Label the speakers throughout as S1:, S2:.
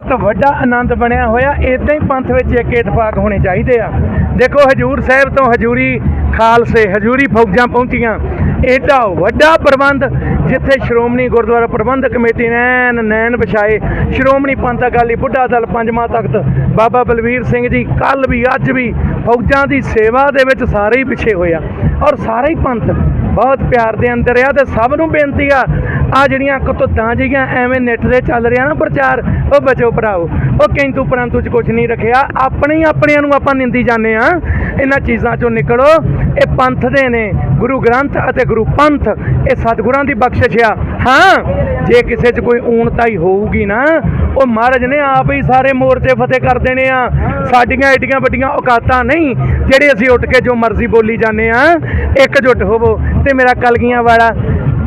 S1: ਬਹੁਤ ਵੱਡਾ ਆਨੰਦ ਬਣਿਆ ਹੋਇਆ ਇਦਾਂ ਹੀ ਪੰਥ ਵਿੱਚ ਇੱਕ ਇਤਫਾਕ ਹੋਣੇ ਚਾਹੀਦੇ ਆ। ਦੇਖੋ ਹਜੂਰ ਸਾਹਿਬ ਤੋਂ ਹਜੂਰੀ ਖਾਲਸੇ, ਹਜੂਰੀ ਫੌਜਾਂ ਪਹੁੰਚੀਆਂ। ਏਡਾ ਵੱਡਾ ਪ੍ਰਬੰਧ ਜਿੱਥੇ ਸ਼੍ਰੋਮਣੀ ਗੁਰਦੁਆਰਾ ਪ੍ਰਬੰਧਕ ਕਮੇਟੀ ਨੇ ਐਨ ਨੈਣ ਵਿਛਾਏ। ਸ਼੍ਰੋਮਣੀ ਪੰਥ ਅਕਾਲੀ ਬੁੱਢਾ ਦਲ ਪੰਜਵਾਂ ਤਖਤ ਬਾਬਾ ਬਲਵੀਰ ਸਿੰਘ ਜੀ ਕੱਲ ਵੀ, ਅੱਜ ਵੀ ਫੌਜਾਂ ਦੀ ਸੇਵਾ ਦੇ ਵਿੱਚ ਸਾਰੇ ਹੀ ਪਿੱਛੇ ਹੋਇਆ ਔਰ ਸਾਰੇ ਹੀ ਪੰਥ ਬਹੁਤ ਪਿਆਰ ਦੇ ਅੰਦਰ ਆ ਤੇ ਸਭ ਨੂੰ ਬੇਨਤੀ ਆ ਆ ਜਿਹੜੀਆਂ ਕਤੁੱਤਾਂ ਜਿਹੀਆਂ ਐਵੇਂ ਨੈਟ ਦੇ ਚੱਲ ਰਿਹਾ ਨਾ ਪ੍ਰਚਾਰ, ਉਹ ਬਚੋ ਭਰਾਓ। ਉਹ ਕਿੰਤੂ ਪਰੰਤੂ ਚ ਕੁਝ ਨਹੀਂ ਰੱਖਿਆ। ਆਪਣੇ ਹੀ ਆਪਣਿਆਂ ਨੂੰ ਆਪਾਂ ਨਿੰਦੀ ਜਾਂਦੇ ਆ ਇਹਨਾਂ ਚੀਜ਼ਾਂ ਚੋਂ ਨਿਕਲੋ। ਇਹ ਪੰਥ ਦੇ ਨੇ। ਗੁਰੂ ਗ੍ਰੰਥ ਅਤੇ ਗੁਰੂ ਪੰਥ, ਇਹ ਸਤਿਗੁਰਾਂ ਦੀ ਬਖਸ਼ਿਸ਼ ਆ। ਹਾਂ, ਜੇ ਕਿਸੇ 'ਚ ਕੋਈ ਊਣਤਾਈ ਹੋਊਗੀ ਨਾ, ਉਹ ਮਹਾਰਾਜ ਨੇ ਆਪ ਹੀ ਸਾਰੇ ਮੋਰਚੇ ਫਤਿਹ ਕਰ ਦੇਣੇ ਆ। ਸਾਡੀਆਂ ਏਡੀਆਂ ਵੱਡੀਆਂ ਔਕਾਤਾਂ ਨਹੀਂ, ਜਿਹੜੇ ਅਸੀਂ ਉੱਠ ਕੇ ਜੋ ਮਰਜ਼ੀ ਬੋਲੀ ਜਾਂਦੇ ਆ ਇਕਜੁੱਟ ਹੋਵੋ ਤੇ ਮੇਰਾ ਕਲਗੀਆਂ ਵਾਲਾ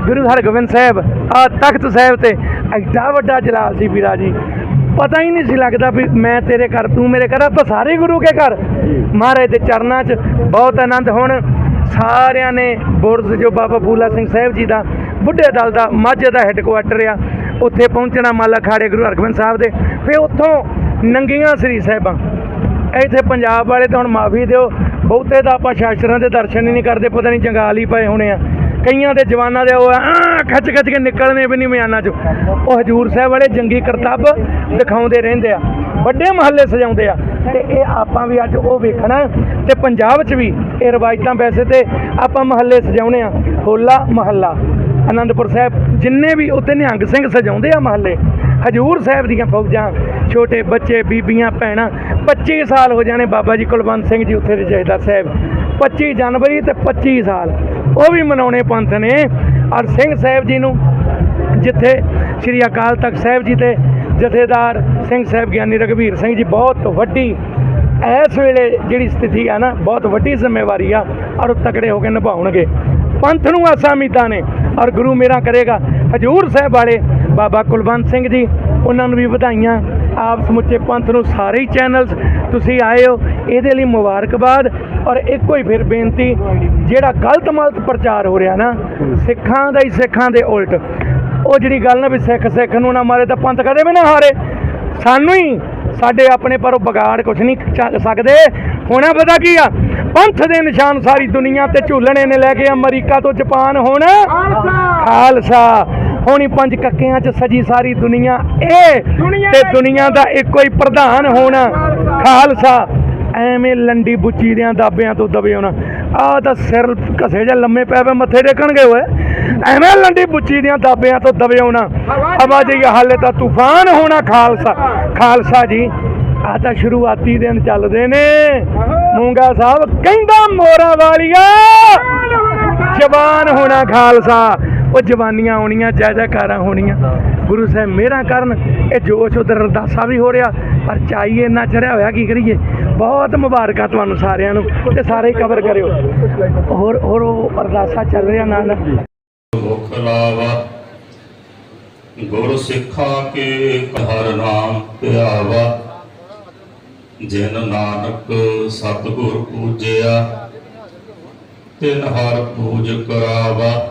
S1: ਗੁਰੂ ਹਰਗੋਬਿੰਦ ਸਾਹਿਬ, ਆ ਤਖਤ ਸਾਹਿਬ ਤੇ ਐਡਾ ਵੱਡਾ ਜਲਾਲ ਸੀ ਵੀਰਾ ਜੀ। ਪਤਾ ਹੀ ਨਹੀਂ ਸੀ ਲੱਗਦਾ ਵੀ ਮੈਂ ਤੇਰੇ ਘਰ, ਤੂੰ ਮੇਰੇ ਘਰ ਆਪਾਂ ਸਾਰੇ ਗੁਰੂ ਕੇ ਘਰ। ਮਹਾਰਾਜ ਦੇ ਚਰਨਾਂ 'ਚ ਬਹੁਤ ਆਨੰਦ ਹੁਣ। ਸਾਰਿਆਂ ਨੇ ਬੁਰਜ ਜੋ ਬਾਬਾ ਫੂਲਾ ਸਿੰਘ ਸਾਹਿਬ ਜੀ ਦਾ, ਬੁੱਢੇ ਦਲ ਦਾ, ਮਾਝੇ ਦਾ ਹੈੱਡਕੁਆਟਰ ਆ। ਉੱਥੇ ਪਹੁੰਚਣਾ ਮਾਲਾ ਖਾੜੇ ਗੁਰੂ ਹਰਗੋਬਿੰਦ ਸਾਹਿਬ ਦੇ। ਫਿਰ ਉੱਥੋਂ ਨੰਗੀਆਂ ਸ੍ਰੀ ਸਾਹਿਬਾਂ। ਇੱਥੇ ਪੰਜਾਬ ਵਾਲੇ ਤਾਂ ਹੁਣ ਮਾਫੀ ਦਿਓ, ਬਹੁਤੇ ਤਾਂ ਆਪਾਂ ਸ਼ਾਸਤਰਾਂ ਦੇ ਦਰਸ਼ਨ ਹੀ ਨਹੀਂ ਕਰਦੇ, ਪਤਾ ਨਹੀਂ ਜੰਗਾਲ ਹੀ ਪਏ ਹੋਣੇ ਆ। ਕਈਆਂ ਦੇ ਜਵਾਨਾਂ ਦੇ ਉਹ ਆਹ, ਖੱਚ ਖੱਚ ਕੇ ਨਿਕਲਣੇ ਵੀ ਨਹੀਂ ਮਿਆਨਾਂ ਚੋਂ। ਉਹ ਹਜੂਰ ਸਾਹਿਬ ਵਾਲੇ ਜੰਗੀ ਕਰਤੱਬ ਦਿਖਾਉਂਦੇ ਰਹਿੰਦੇ ਆ, ਵੱਡੇ ਮਹੱਲੇ ਸਜਾਉਂਦੇ ਆ। ਤੇ ਇਹ ਆਪਾਂ ਵੀ ਅੱਜ ਉਹ ਵੇਖਣਾ, ਤੇ ਪੰਜਾਬ 'ਚ ਵੀ ਇਹ ਰਵਾਇਤਾਂ ਵੈਸੇ ਤੇ ਆਪਾਂ ਮਹੱਲੇ ਸਜਾਉਣੇ ਆ, ਹੋਲਾ ਮਹੱਲਾ, ਅਨੰਦਪੁਰ ਸਾਹਿਬ, ਜਿੰਨੇ ਵੀ ਉੱਥੇ ਨਿਹੰਗ ਸਿੰਘ ਸਜਾਉਂਦੇ ਆ ਮਹੱਲੇ, ਹਜੂਰ ਸਾਹਿਬ ਦੀਆਂ ਫੌਜਾਂ, ਛੋਟੇ ਬੱਚੇ, ਬੀਬੀਆਂ, ਭੈਣਾਂ 25 ਸਾਲ ਹੋ ਜਾਣੇ ਬਾਬਾ ਜੀ ਕੁਲਵੰਤ ਸਿੰਘ ਜੀ ਉੱਥੇ ਦੇ ਜਹੇਦਾਰ ਸਾਹਿਬ 25 ਜਨਵਰੀ ਤੇ 25 ਸਾਲ। ਉਹ ਵੀ ਮਨਾਉਣੇ ਪੰਥ ਨੇ। ਔਰ ਸਿੰਘ ਸਾਹਿਬ ਜੀ ਨੂੰ ਜਿੱਥੇ ਸ੍ਰੀ ਅਕਾਲ ਤਖਤ ਸਾਹਿਬ ਜੀ ਦੇ ਜਥੇਦਾਰ ਸਿੰਘ ਸਾਹਿਬ ਗਿਆਨੀ ਰਘਵੀਰ ਸਿੰਘ ਜੀ ਬਹੁਤ ਵੱਡੀ, ਇਸ ਵੇਲੇ ਜਿਹੜੀ ਸਥਿਤੀ ਆ ਨਾ, ਬਹੁਤ ਵੱਡੀ ਜ਼ਿੰਮੇਵਾਰੀ ਆ, ਔਰ ਉਹ ਤਕੜੇ ਹੋ ਕੇ ਨਿਭਾਉਣਗੇ। ਪੰਥ ਨੂੰ ਆਸਾਂ ਉਮੀਦਾਂ ਨੇ, ਔਰ ਗੁਰੂ ਮੇਰਾ ਕਰੇਗਾ। ਹਜੂਰ ਸਾਹਿਬ ਵਾਲੇ ਬਾਬਾ ਕੁਲਵੰਤ ਸਿੰਘ ਜੀ, ਉਹਨਾਂ ਨੂੰ ਵੀ ਵਧਾਈਆਂ। ਆਪ ਸਮੁੱਚੇ ਪੰਥ ਨੂੰ ਸਾਰੇ ਹੀ ਚੈਨਲਸ ਤੁਸੀਂ ਆਏ ਹੋ, ਇਹਦੇ ਲਈ ਮੁਬਾਰਕਬਾਦ। ਔਰ ਇੱਕੋ ਹੀ ਫਿਰ ਬੇਨਤੀ ਜਿਹੜਾ ਗਲਤ ਮਲਤ ਪ੍ਰਚਾਰ ਹੋ ਰਿਹਾ ਨਾ ਸਿੱਖਾਂ ਦਾ ਹੀ ਸਿੱਖਾਂ ਦੇ ਉਲਟ। ਉਹ ਜਿਹੜੀ ਗੱਲ ਨਾ ਵੀ ਸਿੱਖ ਸਿੱਖ ਨੂੰ ਨਾ ਮਾਰੇ ਤਾਂ ਪੰਥ ਕਦੇ ਵੀ ਨਾ ਹਾਰੇ। ਸਾਨੂੰ ਹੀ ਸਾਡੇ ਆਪਣੇ ਪਰ ਉਹ ਵਿਗਾੜ ਕੁਛ ਨਹੀਂ ਚੱਲ ਸਕਦੇ। ਹੋਣਾ ਪਤਾ ਕੀ ਆ? ਪੰਥ ਦੇ ਨਿਸ਼ਾਨ ਸਾਰੀ ਦੁਨੀਆ ਤੇ ਝੂਲਣੇ ਨੇ ਲੈ ਕੇ ਅਮਰੀਕਾ ਤੋਂ ਜਾਪਾਨ ਹੁਣ। ਖਾਲਸਾ! ਹੋਣੀ ਪੰਜ ਕੱਕਿਆਂ 'ਚ ਸਜੀ ਸਾਰੀ ਦੁਨੀਆ। ਇਹ ਤੇ ਦੁਨੀਆ ਦਾ ਇੱਕੋ ਹੀ ਪ੍ਰਧਾਨ ਹੋਣਾ। ਖਾਲਸਾ! ਐਵੇਂ ਲੰਡੀ ਬੁੱਚੀ ਦਿਆਂ ਦਾਬਿਆਂ ਤੋਂ ਦਬੇ ਹੋਣਾ। ਆਹ ਤਾਂ ਸਿਰ ਘਸੇ ਜਾਂ ਲੰਮੇ ਪੈ ਪੈ ਮੱਥੇ ਟੇਕਣਗੇ ਓਏ ਐਵੇਂ ਲੰਡੀ ਬੁੱਚੀ ਦਿਆਂ ਦਾਬਿਆਂ ਤੋਂ ਦਬੇ ਹੋਣਾ। ਆਵਾਜ਼ੀ ਹਾਲੇ ਤਾਂ ਤੂਫਾਨ ਹੋਣਾ ਖਾਲਸਾ। ਖਾਲਸਾ ਜੀ, ਆ ਤਾਂ ਸ਼ੁਰੂਆਤੀ ਦਿਨ ਚੱਲਦੇ ਨੇ। ਮੂੰਗਾ ਸਾਹਿਬ ਕਹਿੰਦਾ ਮੋਰਾ ਵਾਲੀਆ। ਜਵਾਨ ਹੋਣਾ ਖਾਲਸਾ। ਉਹ ਜਵਾਨੀਆਂ ਆਉਣੀਆਂ ਜੈ ਜੈਕਾਰਾਂ ਹੋਣੀਆਂ। ਗੁਰੂ ਸਾਹਿਬ ਮਿਹਰਾਂ ਕਰਨ, ਇਹ ਜੋਸ਼ ਉਧਰ ਅਰਦਾਸਾ ਵੀ ਹੋ ਰਿਹਾ। ਪਰ ਚਾਹੀਏ ਇੰਨਾ ਚੜਿਆ ਹੋਇਆ, ਕੀ ਕਰੀਏ? ਬਹੁਤ ਮੁਬਾਰਕਾਂ ਤੁਹਾਨੂੰ ਸਾਰਿਆਂ ਨੂੰ ਤੇ ਸਾਰੇ ਕਵਰ ਕਰਿਓ। ਹੋਰ ਹੋਰ ਉਹ ਚੱਲ ਰਿਹਾ ਨਾਲ।
S2: ਮੁਖ ਗੁਰ ਸਿੱਖਾ ਕੇ ਹਰ ਨਾਮ ਧਿਆਵਾ, ਜਿਨ ਨਾਨਕ ਸਤਿਗੁਰ ਪੂਜਿਆ, ਤਿਨ ਹਰ ਪੂਜ ਕਰਾਵਾ।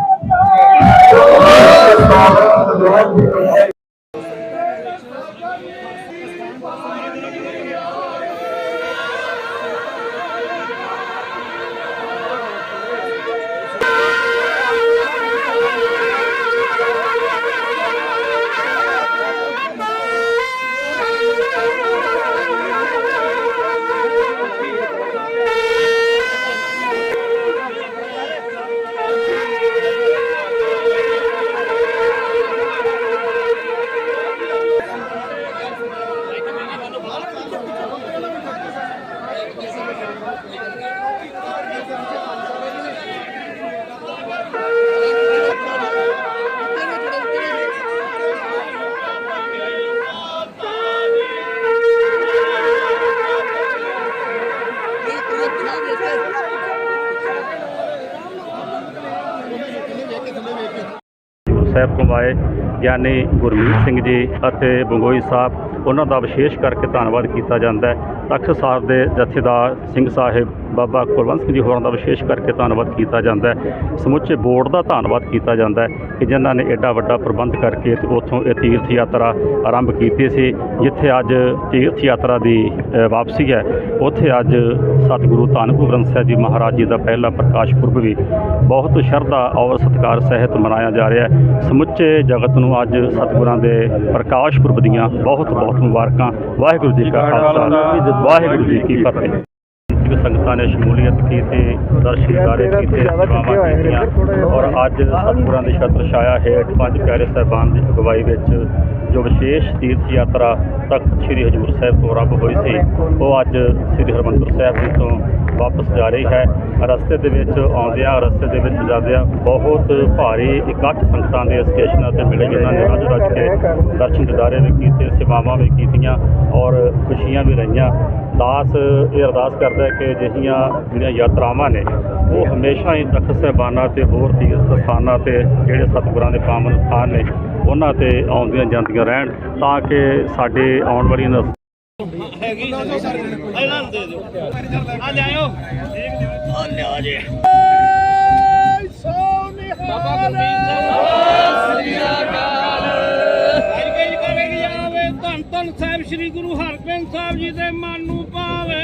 S3: ਗੁਰੂ ਸਾਹਿਬ ਕਮਾਏ ਗਿਆਨੀ ਗੁਰਮੀਤ ਸਿੰਘ ਜੀ ਅਤੇ ਬੰਗੋਈ ਸਾਹਿਬ, ਉਹਨਾਂ ਦਾ ਵਿਸ਼ੇਸ਼ ਕਰਕੇ ਧੰਨਵਾਦ ਕੀਤਾ ਜਾਂਦਾ ਤਖਤ ਸਾਹਿਬ ਦੇ ਜਥੇਦਾਰ ਸਿੰਘ ਸਾਹਿਬ ਬਾਬਾ ਕੁਲਵੰਤ ਸਿੰਘ ਜੀ ਹੋਰਾਂ ਦਾ ਵਿਸ਼ੇਸ਼ ਕਰਕੇ ਧੰਨਵਾਦ ਕੀਤਾ ਜਾਂਦਾ ਹੈ। ਸਮੁੱਚੇ ਬੋਰਡ ਦਾ ਧੰਨਵਾਦ ਕੀਤਾ ਜਾਂਦਾ ਹੈ ਕਿ ਜਿਨ੍ਹਾਂ ਨੇ ਐਡਾ ਵੱਡਾ ਪ੍ਰਬੰਧ ਕਰਕੇ ਤੇ ਉੱਥੋਂ ਇਹ ਤੀਰਥ ਯਾਤਰਾ ਆਰੰਭ ਕੀਤੀ ਸੀ, ਜਿੱਥੇ ਅੱਜ ਤੀਰਥ ਯਾਤਰਾ ਦੀ ਵਾਪਸੀ ਹੈ। ਉੱਥੇ ਅੱਜ ਸਤਿਗੁਰੂ ਧੰਨ ਗੁਰੂ ਗ੍ਰੰਥ ਸਾਹਿਬ ਜੀ ਮਹਾਰਾਜ ਜੀ ਦਾ ਪਹਿਲਾ ਪ੍ਰਕਾਸ਼ ਪੁਰਬ ਵੀ ਬਹੁਤ ਸ਼ਰਧਾ ਔਰ ਸਤਿਕਾਰ ਸਹਿਤ ਮਨਾਇਆ ਜਾ ਰਿਹਾ ਹੈ। ਸਮੁੱਚੇ ਜਗਤ ਨੂੰ ਅੱਜ ਸਤਿਗੁਰਾਂ ਦੇ ਪ੍ਰਕਾਸ਼ ਪੁਰਬ ਦੀਆਂ ਬਹੁਤ ਬਹੁਤ ਮੁਬਾਰਕਾਂ। ਵਾਹਿਗੁਰੂ ਜੀ ਕਾ ਖਾਲਸਾ। ਵਾਹਿਗੁਰੂ ਜੀ ਕੀ ਫਤਿਹ। ਕਿ ਸੰਗਤਾਂ ਨੇ ਸ਼ਮੂਲੀਅਤ ਕੀਤੀ ਦਰਸ਼ਨਕਾਰੇ ਕੀਤੇ ਸੇਵਾਵਾਂ ਕੀਤੀਆਂ। ਔਰ ਅੱਜ ਸਤਿਗੁਰਾਂ ਦੀ ਛਤਰ ਛਾਇਆ ਹੇਠ ਪੰਜ ਪਿਆਰੇ ਸਾਹਿਬਾਨ ਦੀ ਅਗਵਾਈ ਵਿੱਚ ਜੋ ਵਿਸ਼ੇਸ਼ ਤੀਰਥ ਯਾਤਰਾ ਤਖਤ ਸ੍ਰੀ ਹਜੂਰ ਸਾਹਿਬ ਤੋਂ ਆਰੰਭ ਹੋਈ ਸੀ, ਉਹ ਅੱਜ ਸ੍ਰੀ ਹਰਿਮੰਦਰ ਸਾਹਿਬ ਜੀ ਤੋਂ ਵਾਪਸ ਜਾ ਰਹੀ ਹੈ। ਰਸਤੇ ਦੇ ਵਿੱਚ ਆਉਂਦਿਆਂ ਰਸਤੇ ਦੇ ਵਿੱਚ ਜਾਂਦਿਆਂ ਬਹੁਤ ਭਾਰੀ ਇਕੱਠ ਸੰਗਤਾਂ ਦੇ ਸਟੇਸ਼ਨਾਂ ਤੇ ਮਿਲੇ ਜਿਨ੍ਹਾਂ ਨੇ ਰੱਜ ਰੱਜ ਕੇ ਦਰਸ਼ਨ ਦਿਦਾਰੇ ਵੀ ਕੀਤੇ, ਸੇਵਾਵਾਂ ਵੀ ਕੀਤੀਆਂ ਔਰ ਖੁਸ਼ੀਆਂ ਵੀ ਰਹੀਆਂ। ਦਾਸ ਇਹ ਅਰਦਾਸ ਕਰਦਾ ਹੈ ਕਿ ਅਜਿਹੀਆਂ ਜਿਹੜੀਆਂ ਯਾਤਰਾਵਾਂ ਨੇ, ਉਹ ਹਮੇਸ਼ਾ ਹੀ ਤਖਤ ਸਾਹਿਬਾਨਾਂ ਤੇ ਹੋਰ ਤੀਰਥ ਸਥਾਨਾਂ ਤੇ ਜਿਹੜੇ ਸਤਿਗੁਰਾਂ ਦੇ ਪਾਵਨ ਸਥਾਨ ਨੇ ਉਹਨਾਂ ਤੇ ਆਉਂਦੀਆਂ ਜਾਂਦੀਆਂ ਰਹਿਣ ਤਾਂ ਕਿ ਸਾਡੇ ਆਉਣ ਵਾਲੀਆਂ ਨਸ-
S4: ਬਾਬਾ ਗੁਰਮੀਤ ਸਿੰਘ ਧੰਨ ਧੰਨ ਸਾਹਿਬ ਸ੍ਰੀ ਗੁਰੂ ਹਰਗੋਬਿੰਦ ਸਾਹਿਬ ਜੀ ਦੇ ਮਨ ਨੂੰ ਭਾਵੇ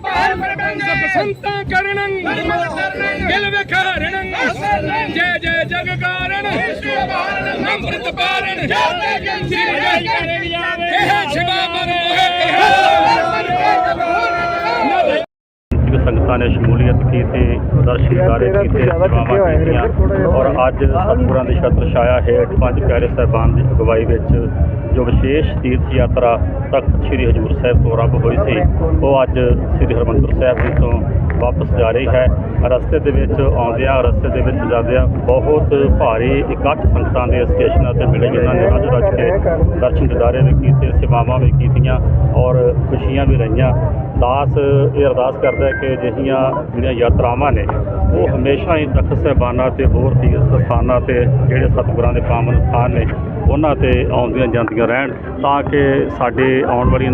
S4: ਪਾਰ ਬਸੰਤਾਂ ਕਰਨੰ ਗਿਲ ਵਿਖਾਰਣੰ ਜੈ ਜੈ ਅੰਮ੍ਰਿਤ ਪਾਰਨ ਜੈ ਇਹ ਸ਼ਿਵਾ ਮਨ
S3: ਸੰਗਤਾਂ ਨੇ ਸ਼ਮੂਲੀਅਤ ਕੀਤੀ ਦਰਸ਼ਨਕਾਰੇ ਕੀਤੇ ਸੇਵਾਵਾਂ ਕੀਤੀਆਂ ਔਰ ਅੱਜ ਸਤਿਗੁਰਾਂ ਦੀ ਛਤਰ ਛਾਇਆ ਹੇਠ ਪੰਜ ਪਿਆਰੇ ਸਾਹਿਬਾਨ ਦੀ ਅਗਵਾਈ ਵਿੱਚ ਜੋ ਵਿਸ਼ੇਸ਼ ਤੀਰਥ ਯਾਤਰਾ ਤਖਤ ਸ੍ਰੀ ਹਜੂਰ ਸਾਹਿਬ ਤੋਂ ਆਰੰਭ ਹੋਈ ਸੀ, ਉਹ ਅੱਜ ਸ੍ਰੀ ਹਰਿਮੰਦਰ ਸਾਹਿਬ ਜੀ ਤੋਂ ਵਾਪਸ ਜਾ ਰਹੀ ਹੈ। ਰਸਤੇ ਦੇ ਵਿੱਚ ਆਉਂਦਿਆਂ, ਰਸਤੇ ਦੇ ਵਿੱਚ ਜਾਂਦਿਆਂ ਬਹੁਤ ਭਾਰੀ ਇਕੱਠ ਸੰਗਤਾਂ ਦੇ ਸਟੇਸ਼ਨਾਂ ਤੇ ਮਿਲੇ, ਜਿਨ੍ਹਾਂ ਨੇ ਰੱਜ ਰੱਜ ਕੇ ਦਰਸ਼ਨ ਦਿਦਾਰੇ ਵੀ ਕੀਤੇ, ਸੇਵਾਵਾਂ ਵੀ ਕੀਤੀਆਂ ਔਰ ਖੁਸ਼ੀਆਂ ਵੀ ਰਹੀਆਂ। ਦਾਸ, ਇਹ ਅਰਦਾਸ ਕਰਦਾ ਕਿ ਅਜਿਹੀਆਂ ਜਿਹੜੀਆਂ ਯਾਤਰਾਵਾਂ ਨੇ, ਉਹ ਹਮੇਸ਼ਾ ਹੀ ਤਖਤ ਸਾਹਿਬਾਨਾਂ ਤੇ ਹੋਰ ਤੀਰਥ ਸਥਾਨਾਂ ਤੇ ਜਿਹੜੇ ਸਤਿਗੁਰਾਂ ਦੇ ਪਾਵਨ ਸਥਾਨ ਨੇ ਉਹਨਾਂ ਤੇ ਆਉਂਦੀਆਂ ਜਾਂਦੀਆਂ ਰਹਿਣ ਤਾਂ ਕਿ ਸਾਡੇ ਆਉਣ ਵਾਲੀਆਂ